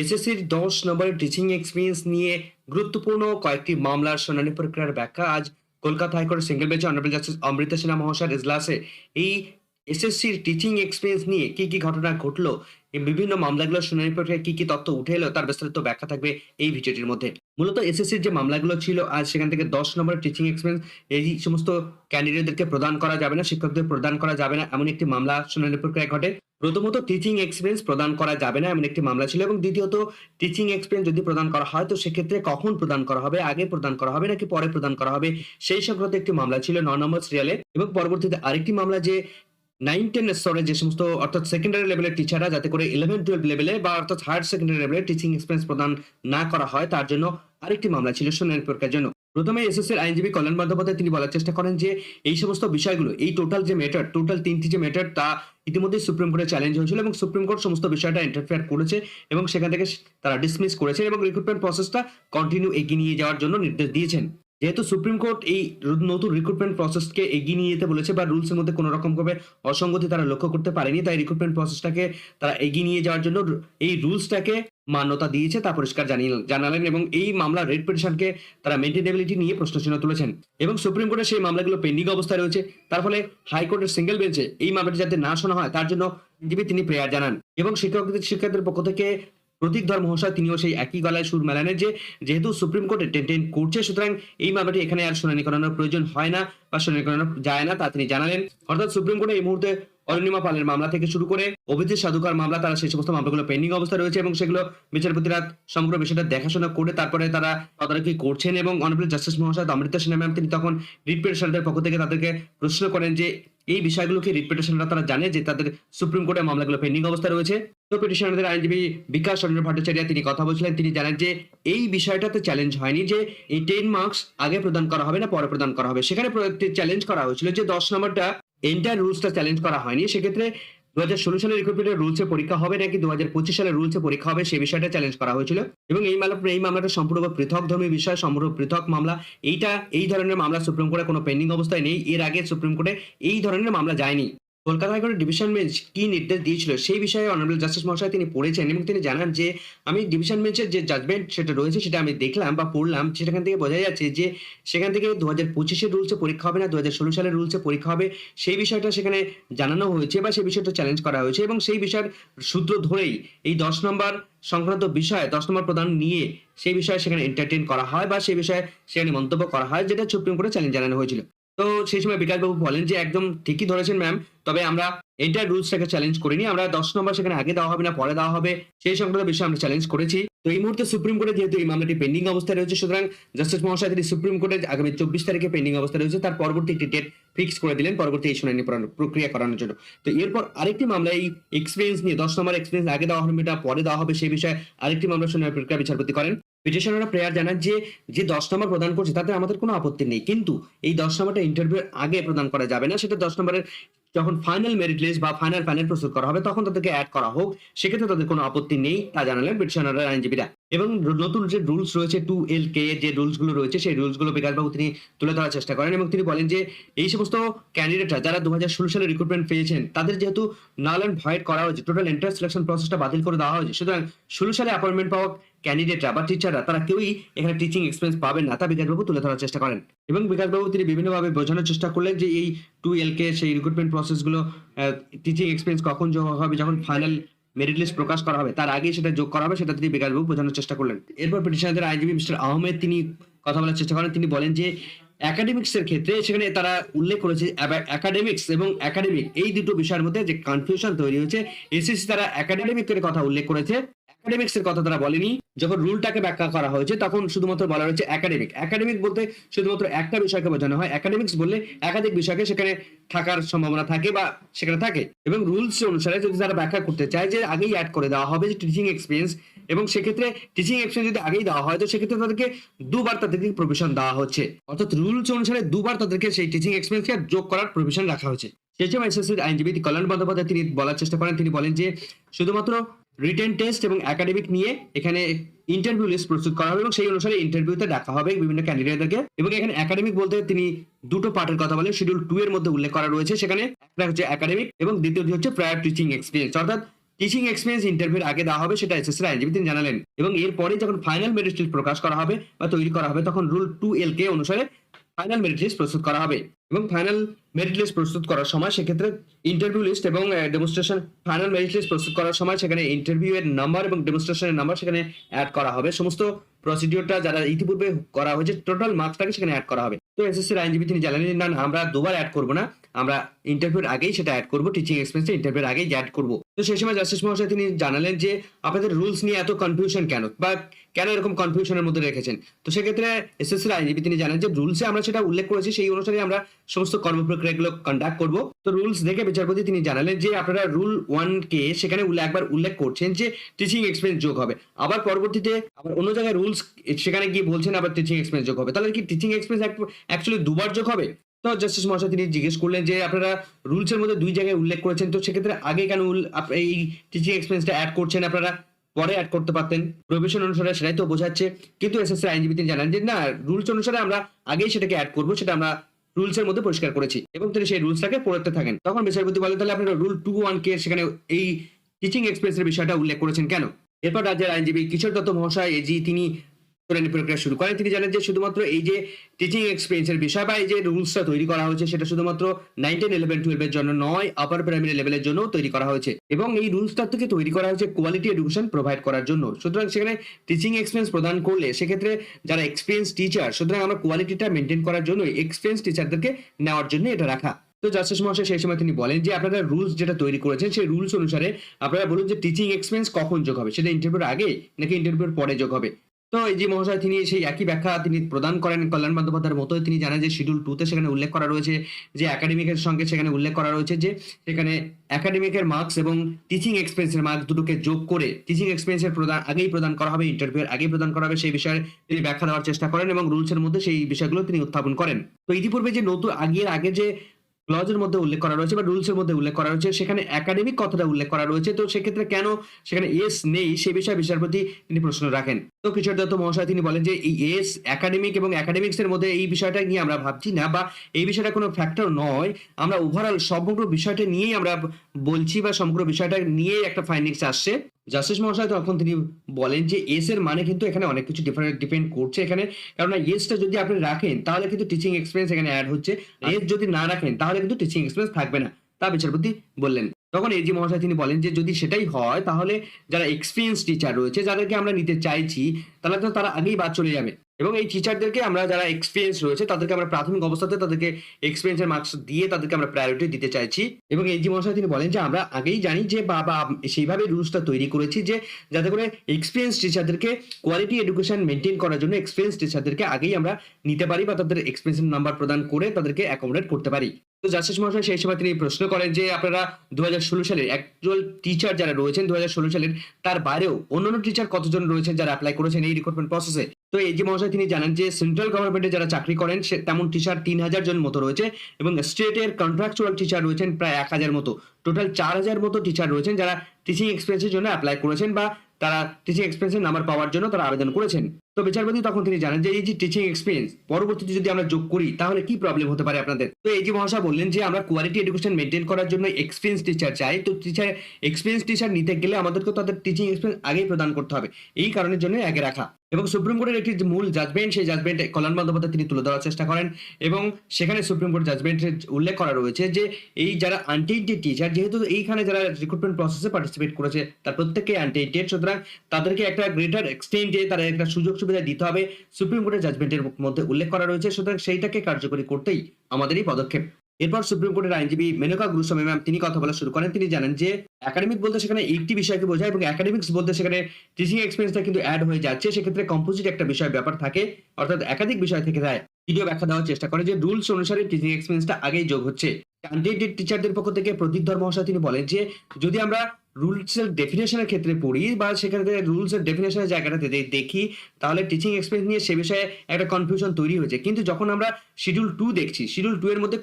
এসএসসির দশ নম্বরের টিচিং এক্সপিরিয়েন্স নিয়ে গুরুত্বপূর্ণ কয়েকটি মামলার শুনানি প্রক্রিয়ার ব্যাখ্যা আজ কলকাতা হাইকোর্টের single bench honourable justice Amrita Sinha মহাশয়ের ইজলাসে। এই এসএসসির টিচিং এক্সপিরিয়েন্স নিয়ে কি কি ঘটনা ঘটলো, এই বিভিন্ন মামলাগুলোর শুনানি প্রক্রিয়ায় কি কি তথ্য উঠে এলো, তার বিস্তারিত ব্যাখ্যা থাকবে এই ভিডিওটির মধ্যে। মূলত এসএসসির যে মামলাগুলো ছিল, আজ সেখান থেকে দশ নম্বরের টিচিং এক্সপিরিয়েন্স এই সমস্ত ক্যান্ডিডেটদেরকে প্রদান করা যাবে না, শিক্ষকদের প্রদান করা যাবে না, এমন একটি মামলা শুনানি প্রক্রিয়া ঘটে। প্রথমত টিচিং এক্সপিরিয়েন্স প্রদান করা যাবে না, এমন একটি মামলা ছিল। এবং দ্বিতীয়ত টিচিং এক্সপিরিয়েন্স যদি প্রদান করা হয়, তো সেক্ষেত্রে কখন প্রদান করা হবে, আগে প্রদান করা হবে, নাকি পরে প্রদান করা হবে, সেই সংক্রান্ত একটি মামলা ছিল ন নম্বর সিরিয়ালে এবং পরবর্তীতে আরেকটি মামলা যে নাইন টেন স্তরে যে সমস্ত, অর্থাৎ সেকেন্ডারি লেভেলের টিচাররা যাতে করে ইলেভেন টুয়েলভ লেভেলে বা অর্থাৎ হায়ার সেকেন্ডারি লেভেলে টিচিং এক্সপিরিয়েন্স প্রদান না করা হয়, তার জন্য আরেকটি মামলা ছিল শুনানি প্রক্রিয়ার জন্য। প্রথমে এসএসসির আইনজীবী কল্যাণ বন্দ্যোপাধ্যায় তিনি বলার চেষ্টা করেন যে, এই সমস্ত বিষয়গুলো, এই টোটাল যে ম্যাটার টোটাল তিনটি যে ম্যাটার তা ইতিমধ্যে সুপ্রিম কোর্টে চ্যালেঞ্জ হয়েছিল এবং সুপ্রিম কোর্ট সমস্ত বিষয়টা ইন্টারফেয়ার করেছে এবং সেখান থেকে তারা ডিসমিস করেছে এবং রিক্রুটমেন্ট প্রসেসটা কন্টিনিউ এগিয়ে নিয়ে যাওয়ার জন্য নির্দেশ দিয়েছেন। যেহেতু সুপ্রিম কোর্ট এই নতুন রিক্রুটমেন্ট প্রসেসকে এগিয়ে নিয়ে যেতে বলেছে বা রুলসের মধ্যে কোনো রকম ভাবে অসঙ্গতি তারা লক্ষ্য করতে পারেনি, তাই রিক্রুটমেন্ট প্রসেসটাকে তারা এগিয়ে নিয়ে যাওয়ার জন্য এই রুলসটাকে মান্যতা দিয়েছে, তা পরিষ্কার জানালেন এবং এই মামলার রেড পিটিশনকে তারা মেনটেনেবিলিটি নিয়ে প্রশ্ন প্রশ্নচিহ্ন তুলেছেন। এবং সুপ্রিম কোর্টে সেই মামলাগুলো পেন্ডিং অবস্থায় রয়েছে, তার ফলে হাইকোর্টের সিঙ্গেল বেঞ্চে এই মামলাটি যাতে না শোনা হয়, তার জন্য তিনি প্রেয়ার জানান। এবং শিক্ষকদের শিক্ষকদের পক্ষ থেকে প্রতীক ধর মহাশয় তিনিও সেই একই গলায় সুর মেলানের যে যেহেতু সুপ্রিম কোর্টে টেন করছে, সুতরাং এই মামলাটি এখানে আর শুনানি করানোর প্রয়োজন হয় না বা শুনানি করানো যায় না, তা তিনি জানালেন। অর্থাৎ সুপ্রিম কোর্টে এই মুহূর্তে অরুণিমা পালের মামলা থেকে শুরু করে অভিজিৎ সাধুকার মামলা, তারা সেই সমস্ত মামলাগুলো পেন্ডিং অবস্থা রয়েছে এবং সেগুলো বিচারপতিরা সমগ্র বিষয়টা দেখাশোনা করে তারপরে তারা তদারকি করছেন এবং অনারেবল জাস্টিস মহাশয় অমৃতা সিনহা ম্যাম তিনি তখন রিট পক্ষ থেকে তাদেরকে প্রশ্ন করেন যে এই বিষয়গুলোকে রিপিটেশনরা তারা জানে যে তাদের সুপ্রিম কোর্টে মামলাগুলো পেন্ডিং অবস্থা রয়েছে। তো পিটিশনারদের আইনজীবী বিকাশ চন্দ্র ভট্টাচার্য তিনি কথা বলছিলেন। তিনি জানেন যে এই বিষয়টাতে চ্যালেঞ্জ হয়নি যে এই টেন মার্কস আগে প্রদান করা হবে না, পরে প্রদান করা হবে। সেখানে চ্যালেঞ্জ করা হয়েছিল যে দশ নম্বরটা এন্টার রুলসটা চ্যালেঞ্জ করা হয়নি। সেক্ষেত্রে দু হাজার ষোলো সালের রিক্রুটমেন্টের রুলসে পরীক্ষা হবে নাকি দু হাজার পঁচিশ সালের রুলসে পরীক্ষা হবে সেই বিষয়টা চ্যালেঞ্জ করা হয়েছিল। এবং এই মামলা এই মামলাটা সম্পূর্ণ পৃথক ধর্মী বিষয়, সম্পূর্ণ পৃথক মামলা। এইটা এই ধরনের মামলা সুপ্রিম কোর্টে কোনো পেন্ডিং অবস্থায় নেই। এর আগে সুপ্রিম কোর্টে এই ধরনের মামলা যায়নি। কলকাতা হাইকোর্টের ডিভিশন বেঞ্চ কি নির্দেশ দিয়েছিল সেই বিষয়ে অনারেবল জাস্টিস মহাশয় তিনি পড়েছেন এবং তিনি জানান যে, আমি ডিভিশন বেঞ্চের যে জাজমেন্ট সেটা রয়েছে সেটা আমি দেখলাম বা পড়লাম, সেখান থেকে বোঝা যাচ্ছে যে সেখান থেকে দু হাজার পঁচিশের রুলসে পরীক্ষা হবে না দু হাজার ষোলো সালের রুলসে পরীক্ষা হবে। সেই বিষয়টা সেখানে জানানো হয়েছে বা সেই বিষয়টা চ্যালেঞ্জ করা হয়েছে এবং সেই বিষয়ের সূত্র ধরেই এই দশ নম্বর সংক্রান্ত বিষয়ে, দশ নম্বর প্রদান নিয়ে সেই বিষয়ে সেখানে এন্টারটেন করা হয় বা সেই বিষয়ে সেখানে মন্তব্য করা হয়, যেটা সুপ্রিম কোর্টে চ্যালেঞ্জ জানানো হয়েছিল। তো সেই সময় বিকাশবাবু বলেন যে, একদম ঠিকই ধরেছেন ম্যাম তবে আমরা এন্টার রুলসটাকে চ্যালেঞ্জ করিনি। আমরা দশ নম্বর সেখানে আগে দেওয়া হবে না, পরে দেওয়া হবে। সেই সংক্রান্ত বিষয়ে আমরা চ্যালেঞ্জ করেছি। তো এই মুহূর্তে সুপ্রিম কোর্টে যেহেতু এই মামলাটি পেন্ডিং অবস্থায় রয়েছে, সুতরাং জাস্টিস মহাশয় তিনি সুপ্রিম কোর্টে আগামী চব্বিশ তারিখে পেন্ডিং অবস্থায় রয়েছে, তার পরবর্তী একটি ডেট ফিক্স করে দিলেন, পরবর্তী এই শুনানি প্রক্রিয়া করানোর জন্য। তো এরপর আরেকটি মামলা এই এক্সপিরিয়েন্স নিয়ে, দশ নম্বর এক্সপিরিয়েন্স আগে দেওয়া হবে, এটা পরে দেওয়া হবে, সেই বিষয়ে আরেকটি মামলা শুনানি প্রক্রিয়া বিচারপতি করেন। পিটিশনাররা প্রেয়ার জানান যে যে দশ নম্বর প্রদান করছে, তাতে আমাদের কোনো আপত্তি নেই। কিন্তু এই দশ নম্বরটা ইন্টারভিউর আগে প্রদান করা যাবে না, সেটা দশ নম্বরের যখন ফাইনাল মেরিট লিস্ট বা ফাইনাল প্যানেল প্রস্তুত করা হবে, তখন তাদেরকে অ্যাড করা হোক। সেক্ষেত্রে তাদের কোনো আপত্তি নেই, তা জানালেন পিটিশনারের আইনজীবীরা। এবং নতুন যে রুলস রয়েছে টু এল কে যে রুলসগুলো রয়েছে, সেই রুলসগুলো বিকাশবাবু তিনি তুলে ধরার চেষ্টা করেন এবং তিনি বলেন যে, এই সমস্ত ক্যান্ডিডেটরা যারা দু হাজার ষোলো সালে রিক্রুটমেন্ট পেয়েছেন, তাদের যেহেতু নাল অ্যান্ড ভয়েড করা হয়েছে টোটাল এন্ট্রান্স সিলেকশন প্রসেসটা বাতিল করে দেওয়া হয়েছে। সুতরাং ষোলো সালে অ্যাপয়েন্টমেন্ট পাওয়া ক্যান্ডিডেটরা বা টিচাররা তারা কেউই এখানে টিচিং এক্সপিরিয়েন্স পাবেন না। তা বিকাশবাবু তুলে ধরার চেষ্টা করেন। এবং বিকাশবাবু তিনি বিভিন্নভাবে বোঝানোর চেষ্টা করলেন যে এই টু এল কে সেই রিক্রুটমেন্ট প্রসেসগুলো টিচিং এক্সপিরিয়েন্স কখন যোগ হবে, যখন ফাইনাল মেরিট লিস্ট প্রকাশ করা হবে, তার আগেই সেটা যোগ করা হবে, সেটা তিনি বিকাশবাবু বোঝানোর চেষ্টা করলেন। এরপর পিটিশনারদের আইনজীবী মিস্টার আহমেদ তিনি কথা বলার চেষ্টা করেন। তিনি বলেন যে একাডেমিক্স এর ক্ষেত্রে সেখানে তারা উল্লেখ করেছে একাডেমিক্স এবং একাডেমিক এই দুটো বিষয়ের মধ্যে যে কনফিউশন তৈরি হয়েছে এসএসসি তারা একাডেমিক এর কথা উল্লেখ করেছে। একাডেমিক্স এর কথা তারা বলেনি। যখন রুলটাকে ব্যাখ্যা করা হয়েছে, তখন শুধুমাত্র বলা হয়েছে একাডেমিক একাডেমিক বলতে শুধুমাত্র একটা বিষয়কে বোঝানো হয়। একাডেমিক্স বললে একাধিক বিষয়কে সেখানে থাকার সম্ভাবনা থাকে বা সেখানে থাকে। এবং রুলস অনুসারে যদি তারা ব্যাখ্যা করতে চায় যে আগেই অ্যাড করে দেওয়া হবে যে টিচিং এক্সপিরিয়েন্স এবং সেক্ষেত্রে টিচিং এক্সপিরিয়েন্স যদি আগেই দেওয়া হয়, তো সেক্ষেত্রে তাদেরকে দুবার তাদেরকে প্রভিশন দেওয়া হচ্ছে। অর্থাৎ রুলস অনুসারে দুবার তাদেরকে সেই টিচিং এক্সপিরিয়েন্সকে যোগ করার প্রভিশন রাখা হয়েছে। সেই সময় এসএসসির আইনজীবী কল্যাণ বন্দ্যোপাধ্যায় তিনি বলার চেষ্টা করেন। তিনি বলেন যে শুধুমাত্র রিটেন টেস্ট এবং একাডেমিক নিয়ে এখানে ইন্টারভিউ লিস্ট প্রস্তুত করা হবে এবং সেই অনুসারে ইন্টারভিউতে ডাকা হবে বিভিন্ন ক্যান্ডিডেটদেরকে এবং এখানে একাডেমিক বলতে তিনি দুটো পার্টের কথা বলেন শিডিউল টু এর মধ্যে উল্লেখ করা রয়েছে। সেখানে একটা হচ্ছে একাডেমিক এবং দ্বিতীয়টি হচ্ছে প্রায়ার টিচিং এক্সপিরিয়েন্স অর্থাৎ টিচিং এক্সপিরিয়েন্স ইন্টারভিউর আগে দেওয়া হবে, সেটা এসএসসির আইনজীবী তিনি জানালেন। এবং এরপরে যখন ফাইনাল মেরিট লিস্ট প্রকাশ করা হবে বা তৈরি করা হবে, তখন রুল টু এল কে অনুসারে ফাইনাল মেরিট লিস্ট প্রস্তুত করা হবে। এবং ফাইনাল মেরিট লিস্ট প্রস্তুত করার সময় সেক্ষেত্রে ইন্টারভিউ লিস্ট এবং ডেমনস্ট্রেশন ফাইনাল মেরিট লিস্ট প্রস্তুত করার সময় সেখানে ইন্টারভিউ এর নাম্বার এবং ডেমনস্ট্রেশনের নাম্বার সেখানে অ্যাড করা হবে। সমস্ত প্রসিডিওরটা যারা ইতিপূর্বে করা হয়েছে টোটাল মার্কসটাকে সেখানে অ্যাড করা হবে। তো এসএসসির আইনজীবী তিনি জানালেন না, আমরা দুবার অ্যাড করব না। আমরা ইন্টারভিউর আগেই সেটা অ্যাড করব টিচিং এক্সপিরিয়েন্স ইন্টারভিউর আগেই অ্যাড করব। তো সেই সময় জাস্টিস মহাশয় তিনি জানালেন যে, আপনাদের রুলস নিয়ে এত কনফিউশন কেন? বা কেন এরকম কনফিউশনের মধ্যে রেখেছেন? তো সেক্ষেত্রে এসএসসির আইনজীবী তিনি জানেন যে রুলসে আমরা সেটা উল্লেখ করেছি, সেই অনুসারে আমরা সমস্ত কর্মপ্রক্রিয়াগুলো কন্ডাক্ট করব। তো রুলস দেখে বিচারপতি তিনি জানালেন যে, আপনারা রুল ওয়ান কে সেখানে একবার উল্লেখ করছেন যে টিচিং এক্সপিরিয়েন্স যোগ হবে। আবার পরবর্তীতে আবার অন্য জায়গায় রুলস সেখানে গিয়ে বলছেন আবার টিচিং এক্সপিরিয়েন্স যোগ হবে। তাহলে কি টিচিং এক্সপিরিয়েন্স অ্যাকচুয়ালি দুবার যোগ হবে? তো জাস্টিস মহাশয় তিনি জিজ্ঞেস করলেন যে আপনারা রুলসের মধ্যে দুই জায়গায় উল্লেখ করেছেন, তো সেক্ষেত্রে আগে কেন এই টিচিং এক্সপিরিয়েন্সটা অ্যাড করছেন আপনারা? পরে অ্যাড করতে পারতেন। প্রভিশন অনুসারে সেটাই তো বোঝাচ্ছে। কিন্তু এস এসএসসি আইনজীবী তিনি জানান যে, না রুলস অনুসারে আমরা আগেই সেটাকে অ্যাড করব, সেটা আমরা রুলস এর মধ্যে পরিষ্কার করেছি। এবং তিনি সেই রুলসটাকে পড়তে থাকেন। তখন বিচারপতি বলে তাহলে আপনারা রুল টু ওয়ান কে সেখানে এই টিচিং এক্সপিরিয়েন্সের বিষয়টা উল্লেখ করেছেন কেন? এরপর রাজ্যের আইনজীবী কিশোর দত্ত মহাশয় এজি তিনি শুনানি প্রক্রিয়া শুরু করেন। তিনি জানেন যে শুধুমাত্র এই যে টিচিং এক্সপিরিয়েন্সের বিষয় বা এই যে রুলসটা তৈরি করা হয়েছে, সেটা শুধুমাত্র নাইন টেন ইলেভেন টুয়েলভের জন্য নয় আপার প্রাইমারি লেভেলের জন্য তৈরি করা হয়েছে। এবং এই রুলসটা থেকে তৈরি করা হয়েছে কোয়ালিটি এডুকেশন প্রোভাইড করার জন্য। সুতরাং সেখানে টিচিং এক্সপিরিয়েন্স প্রদান করলে সেক্ষেত্রে যারা এক্সপিরিয়েন্স টিচার সুতরাং আমরা কোয়ালিটিটা মেনটেন করার জন্য এক্সপিরিয়েন্স টিচারদেরকে নেওয়ার জন্য এটা রাখা। তো জাস্টিস মহাশয় সেই সময় তিনি বলেন যে আপনারা রুলস যেটা তৈরি করেছেন, সেই রুলস অনুসারে আপনারা বলুন যে টিচিং এক্সপিরিয়েন্স কখন যোগ হবে? সেটা ইন্টারভিউর আগে নাকি ইন্টারভিউর পরে যোগ হবে? তো এই যে মহাশয়, তিনি সেই একই ব্যাখ্যা তিনি প্রদান করেন কল্যাণ বন্দ্যোপাধ্যায়ের মতোই। তিনি জানান যে শিডিউল টুতে সেখানে উল্লেখ করা রয়েছে যে একাডেমিকের সঙ্গে সেখানে উল্লেখ করা রয়েছে যে সেখানে একাডেমিকের মার্কস এবং টিচিং এক্সপিরিয়েন্সের মার্কস দুটোকে যোগ করে টিচিং এক্সপিরিয়েন্সের প্রদান, আগেই প্রদান করা হবে ইন্টারভিউর আগেই প্রদান করা হবে, সেই বিষয়ে তিনি ব্যাখ্যা দেওয়ার চেষ্টা করেন এবং রুলসের মধ্যে সেই বিষয়গুলো তিনি উত্থাপন করেন। তো ইতিপূর্বে যে নতুন, আগের, আগে যে ক্লজের মধ্যে উল্লেখ করা রয়েছে বা রুলসের মধ্যে উল্লেখ করা রয়েছে। সেখানে একাডেমিক কথাটা উল্লেখ করা রয়েছে। তো সেক্ষেত্রে কেন সেখানে এস নেই সে বিষয়ে বিচারপতি তিনি প্রশ্ন রাখেন। তো কিশোর দত্ত মহাশয় তিনি বলেন যে, এই এস একাডেমিক এবং একাডেমিক্স এর মধ্যে এই বিষয়টা নিয়ে আমরা ভাবছি না বা এই বিষয়টা কোনো ফ্যাক্টর নয়। আমরা ওভারঅল সমগ্র বিষয়টা নিয়েই আমরা বলছি বা সমগ্র বিষয়টা নিয়েই একটা ফাইন্ডিংস আসছে। জাস্টিস মহাশয় তখন তিনি বলেন যে এস এর মানে কিন্তু এখানে অনেক কিছু ডিফারেন্ট ডিপেন্ড করছে এখানে। কারণ এসটা যদি আপনি রাখেন, তাহলে কিন্তু টিচিং এক্সপিরিয়েন্স এখানে অ্যাড হচ্ছে। এস যদি না রাখেন, তাহলে কিন্তু টিচিং এক্সপিরিয়েন্স থাকবে না। তা বিচারপতি বললেন। তখন এজি মহাশয় তিনি বলেন যে যদি সেটাই হয়, তাহলে যারা এক্সপিরিয়েন্স টিচার রয়েছে, যাদেরকে আমরা নিতে চাইছি তাহলে তো তারা আগেই বাদ চলে যাবে। এবং এই টিচারদেরকে আমরা যারা এক্সপিরিয়েন্স রয়েছে, তাদেরকে আমরা প্রাথমিক অবস্থাতে তাদেরকে এক্সপিরিয়েন্সের মার্কস দিয়ে তাদেরকে আমরা প্রায়োরিটি দিতে চাইছি। এবং এই জি মহাশয় তিনি বলেন যে, আমরা আগেই জানি যে, বা সেইভাবে রুলসটা তৈরি করেছি যে, যাতে করে এক্সপিরিয়েন্স টিচারদেরকে কোয়ালিটি এডুকেশন মেনটেন করার জন্য এক্সপিরিয়েন্স টিচারদেরকে আগেই আমরা নিতে পারি বা তাদের এক্সপিরিয়েন্স নাম্বার প্রদান করে তাদেরকে অ্যাকোমোডেট করতে পারি। তো জাস্টিস মহাশয়, সেই সময় তিনি প্রশ্ন করেন যে, আপনারা দু হাজার ষোলো সালের অ্যাকচুয়াল টিচার যারা রয়েছেন দু হাজার ষোলো সালের, তার বাইরেও অন্যান্য টিচার কতজন রয়েছেন যারা অ্যাপ্লাই করেছেন এই রিক্রুটমেন্ট প্রসেসে তো এই যে মহাশয়, তিনি জানেন যে সেন্ট্রাল গভর্নমেন্টে যারা চাকরি করেন, সে তেমন টিচার তিন হাজার জন মতো রয়েছে এবং স্টেটের কন্ট্রাকচুয়াল টিচার রয়েছেন প্রায় এক হাজার মতো। টোটাল চার হাজার মতো টিচার রয়েছেন যারা টিচিং এক্সপিরিয়েন্সের জন্য অ্যাপ্লাই করেছেন বা তারা টিচিং এক্সপিরিয়েন্সের নাম্বার পাওয়ার জন্য তারা আবেদন করেছেন। তো বিচারপতি তখন তিনি জানেন যে এই যে টিচিং এক্সপিরিয়েন্স পরবর্তীতে যদি আমরা যোগ করি, তাহলে কি প্রবলেম হতে পারে আপনাদের? তো এই যে মহাশয় বললেন যে আমরা কোয়ালিটি এডুকেশন মেনটেন করার জন্য এক্সপিরিয়েন্স টিচার চাই, তো টিচার এক্সপিরিয়েন্স টিচার নিতে গেলে আমাদেরকে তাদের টিচিং এক্সপিরিয়েন্স আগেই প্রদান করতে হবে। এই কারণের জন্য আগে রাখা। এবং সুপ্রিম কোর্টের একটি মূল জাজমেন্ট সেই জাজমেন্ট কল্যাণ বন্দ্যোপাধ্যায় তিনি তুলে ধরার চেষ্টা করেন এবং সেখানে সুপ্রিম কোর্ট জাজমেন্টে উল্লেখ করা রয়েছে যে এই যারা আনটেন্টেড টিচার যেহেতু এইখানে যারা রিক্রুটমেন্ট প্রসেসে পার্টিসিপেট করেছে, তার প্রত্যেকে আনটেন্টেড সুতরাং তাদেরকে একটা গ্রেটার এক্সটেন্টে তারা একটা সুযোগ সুবিধা দিতে হবে। সুপ্রিম কোর্টের জাজমেন্টের মধ্যে উল্লেখ করা রয়েছে, সুতরাং সেইটাকে কার্যকরী করতেই আমাদের এই পদক্ষেপ। এরপর সুপ্রিম কোর্টের আইনজীবী মেনকা গুরুস্বামী ম্যাম তিনি কথা বলা শুরু করেন। তিনি জানেন যে একাডেমিক বলতে সেখানে একটি বিষয়কে বোঝায় এবং একাডেমিক্স বলতে সেখানে টিচিং এক্সপিরিয়েন্সটা কিন্তু অ্যাড হয়ে যাচ্ছে। সেক্ষেত্রে কম্পোজিট একটা বিষয়, ব্যাপার থাকে। অর্থাৎ একাধিক বিষয় থেকে যায়। ভিডিও ব্যাখ্যা দেওয়ার চেষ্টা করে যে রুলস অনুসারে টিচিং এক্সপিরিয়েন্সটা আগেই যোগ হচ্ছে। ক্যান্ডিডেট টিচারদের পক্ষ থেকে প্রদীপ মহাশয় তিনি বলেন যে, যদি আমরা রুলস এর ডেফিনেশনের ক্ষেত্রে পড়ি বা সেখানে রুলস এর ডেফিনেশনের জায়গাটাতে দেখি, তাহলে টিচিং এক্সপিরিয়েন্স নিয়ে সে বিষয়ে একটা কনফিউশন তৈরি হয়েছে। কিন্তু যখন আমরা শিডিউল টু দেখছি শিডিউল টু এর মধ্যে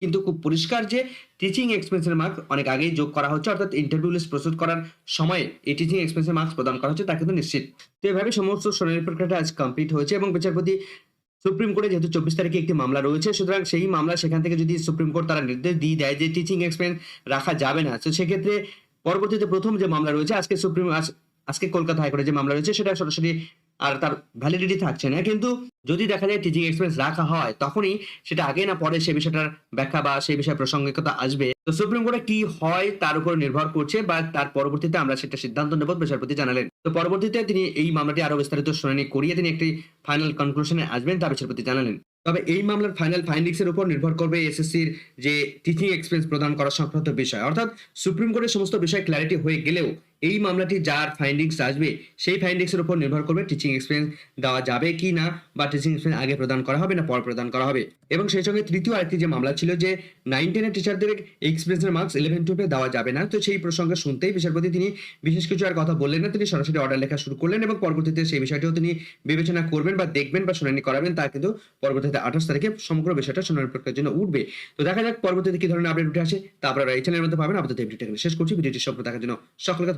কিন্তু খুব পরিষ্কার যে টিচিং এক্সপেন্সের মার্ক অনেক আগেই যোগ করা হচ্ছে, অর্থাৎ ইন্টারভিউ লিস্ট প্রস্তুত করার সময় এই টিচিং এক্সপেন্সের মার্কস প্রদান করা হচ্ছে, তা কিন্তু নিশ্চিত। তো এভাবে সমস্ত শুনানি প্রক্রিয়াটা আজ কমপ্লিট হয়েছে এবং বিচারপতি সুপ্রিম কোর্টে যেহেতু চব্বিশ তারিখে একটি মামলা রয়েছে, সুতরাং সেই মামলা সেখান থেকে যদি সুপ্রিম কোর্ট তারা নির্দেশ দিয়ে দেয় যে টিচিং এক্সপিরিয়েন্স রাখা যাবে না, তো সেক্ষেত্রে পরবর্তীতে প্রথম যে মামলা রয়েছে, আজকে সুপ্রিম, আজ- আজকে কলকাতা হাইকোর্টে যে মামলা রয়েছে, সেটা সরাসরি আর তার ভ্যালিডিটি থাকছে না। কিন্তু যদি দেখা যায় টিচিং এক্সপিরিয়েন্স রাখা হয়, তখনই সেটা আগে না পরে সেই বিষয়টার ব্যাখ্যা বা সেই বিষয়ে প্রাসঙ্গিকতা আসবে। তো সুপ্রিম কোর্টে কি হয় তার উপর নির্ভর করছে বা তার পরবর্তীতে আমরা সেটা সিদ্ধান্ত নেব বিচারপতি জানালেন। তো পরবর্তীতে তিনি এই মামলাটি আরও বিস্তারিত শুনানি করিয়ে তিনি একটি ফাইনাল কনক্লুশনে আসবেন, তা বিচারপতি জানালেন। তবে এই মামলার ফাইনাল ফাইন্ডিংস এর উপর নির্ভর করবে এসএসসির যে টিচিং এক্সপিরিয়েন্স প্রদান করা সংক্রান্ত বিষয়। অর্থাৎ সুপ্রিম কোর্টের সমস্ত বিষয় ক্ল্যারিটি হয়ে গেলেও এই মামলাটি যার ফাইন্ডিংস আসবে, সেই ফাইন্ডিংস এর উপর নির্ভর করবে টিচিং এক্সপিরিয়েন্স দেওয়া যাবে কি না বা টিচিং এক্সপিরিয়েন্স আগে প্রদান করা হবে না পর প্রদান করা হবে। এবং সেই সঙ্গে তৃতীয় আরেকটি যে মামলা ছিল যে নাইন টেনের টিচারদের এক্সপিরিয়েন্সের মার্কস ইলেভেন টুয়েলভে দেওয়া যাবে না, তো সেই প্রসঙ্গে শুনতেই বিচারপতি তিনি বিশেষ কিছু আর কথা বললেন না, তিনি সরাসরি অর্ডার লেখা শুরু করলেন এবং পরবর্তীতে সেই বিষয়টিও তিনি বিবেচনা করবেন বা দেখবেন বা শুনানি করাবেন, তা কিন্তু পরবর্তীতে আঠাশ তারিখে সমগ্র বিষয়টা শুনানি প্রক্রিয়ার জন্য উঠবে। তো দেখা যাক পরবর্তীতে কি ধরনের আপডেট উঠে আসে, তা আপনারা এই চ্যানেলের মধ্যে পাবেন। এই ভিডিওটা শেষ করছি, ভিডিওটি সম্পূর্ণ দেখার জন্য সকলকে